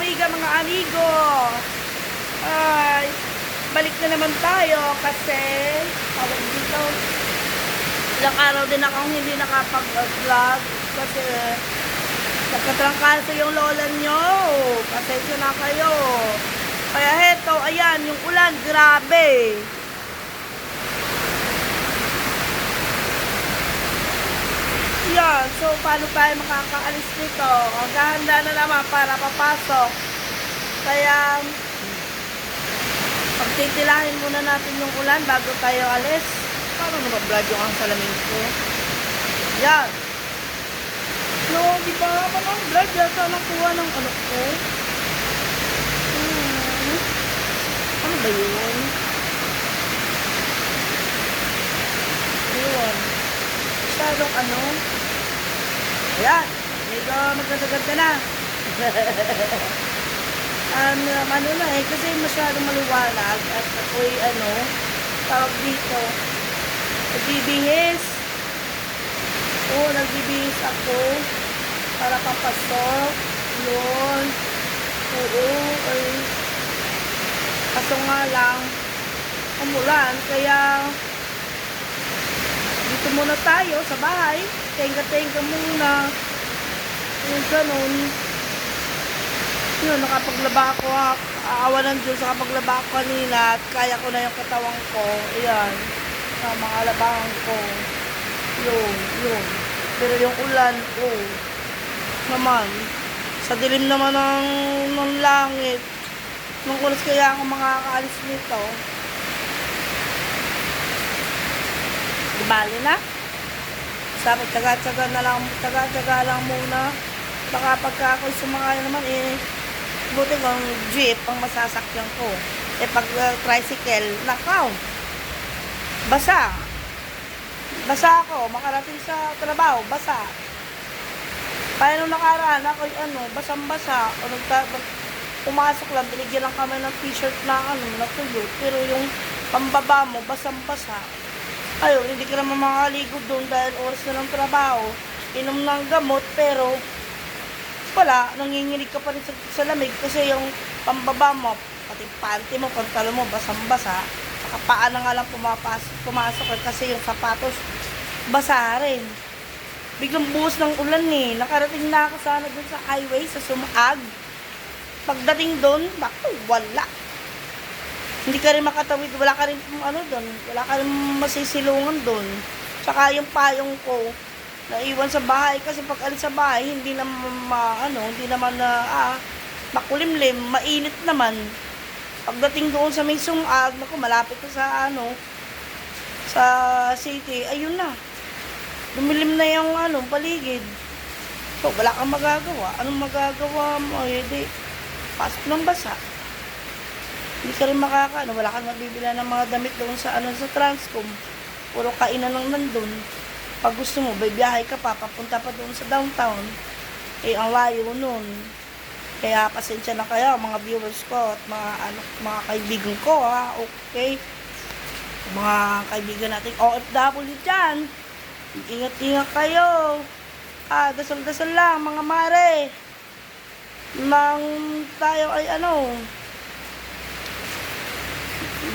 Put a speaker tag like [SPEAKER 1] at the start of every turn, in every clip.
[SPEAKER 1] amiga, mga amigo. Ay, balik na naman tayo kasi tawag dito. Ilang araw din akong hindi nakapag-vlog kasi nagkatrangkaso yung lola nyo. Pasensya na kayo. Kaya heto, ayan, yung ulan, grabe. Yan, so paano tayo makakaalis? Ang gahanda na naman para papasok. Kaya, pagtitilahin muna natin yung ulan bago tayo alis. Paano naman-vlog yung ang salamin ko? Yan. No, di ba? Parang vlog yata nakuha ng ano ko. Hmm. Ano ba yun? Yun. Masyadong ano? Ayan. Medyo magkasagad na. um, ano na eh, kasi masyadong maliwanag at ako'y ano, tawag dito, nagbibihis. Oo, nagbibihis ako para papasok. Yun. Oo, ay. Kaso nga lang, umulan, kaya dito muna tayo sa bahay. Tenga-tenga muna. Yung ganun. Yun, nakapaglaba ako. Aawa ng Diyos, nakapaglaba ako kanina at kaya ko na yung katawan ko. Ayan. Sa mga labahan ko. Yun, yun. Pero yung ulan, oh. Naman. Sa dilim naman ng, ng langit. Nung oras kaya ako makakaalis nito. Di bali na. Sabi, tsaga-tsaga na lang, tsaga-tsaga lang muna. Baka pagka ako'y sumakay naman, eh, buti kung jeep ang masasakyan ko. Eh, pag uh, tricycle, nakaw. Basa. Basa ako, makarating sa trabaho, basa. Kaya nung nakaraan, ako ano, basang-basa. O nagta- lang, binigyan lang kami ng t-shirt na ano, na tuyo. Pero yung pambaba mo, basang-basa. Ayun, hindi ka naman makaligo doon dahil oras na ng trabaho. Inom ng gamot, pero wala, nanginginig ka pa rin sa, sa lamig kasi yung pambaba mo, pati panty mo, pantalo mo, basang-basa. Saka paa na nga lang pumapas, pumasok kasi yung sapatos, basa rin. Biglang buhos ng ulan eh. Nakarating na ako sana doon sa highway, sa Sumaag. Pagdating doon, bako, wala. Hindi ka rin makatawid, wala ka rin ano doon, wala ka rin masisilungan doon. Tsaka yung payong ko, naiwan sa bahay kasi pag alis sa bahay, hindi naman ma, ano, hindi naman na ah, makulimlim, mainit naman. Pagdating doon sa may sumag, naku, malapit na sa ano, sa city, ayun na. Dumilim na yung ano, paligid. So, wala kang magagawa. Anong magagawa mo? Eh, di, pasok ng basa. Hindi ka rin makaka, ano, wala kang mabibila ng mga damit doon sa, ano, sa Transcom. Puro kainan lang nandun. Pag gusto mo, bibiyahe ka pa, papunta pa doon sa downtown. Eh, ang layo nun. Kaya pasensya na kayo, mga viewers ko at mga, ano, mga kaibigan ko, ha, okay? Mga kaibigan nating OFW dyan. Ingat-ingat kayo. Ah, dasal-dasal lang, mga mare. Nang tayo ay ano,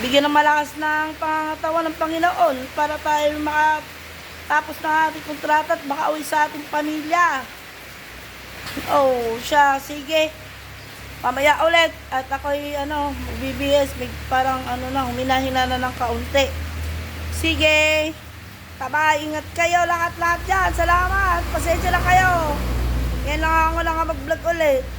[SPEAKER 1] bigyan ng malakas ng pangatawan ng Panginoon para tayo makatapos ng ating kontrata at makauwi sa ating pamilya. Oh, siya, sige. Mamaya ulit. At ako'y, ano, BBS, may parang, ano na, huminahina na ng kaunti. Sige. Taba, ingat kayo lahat-lahat dyan. Salamat. Pasensya na kayo. Yan lang ako lang mag-vlog ulit.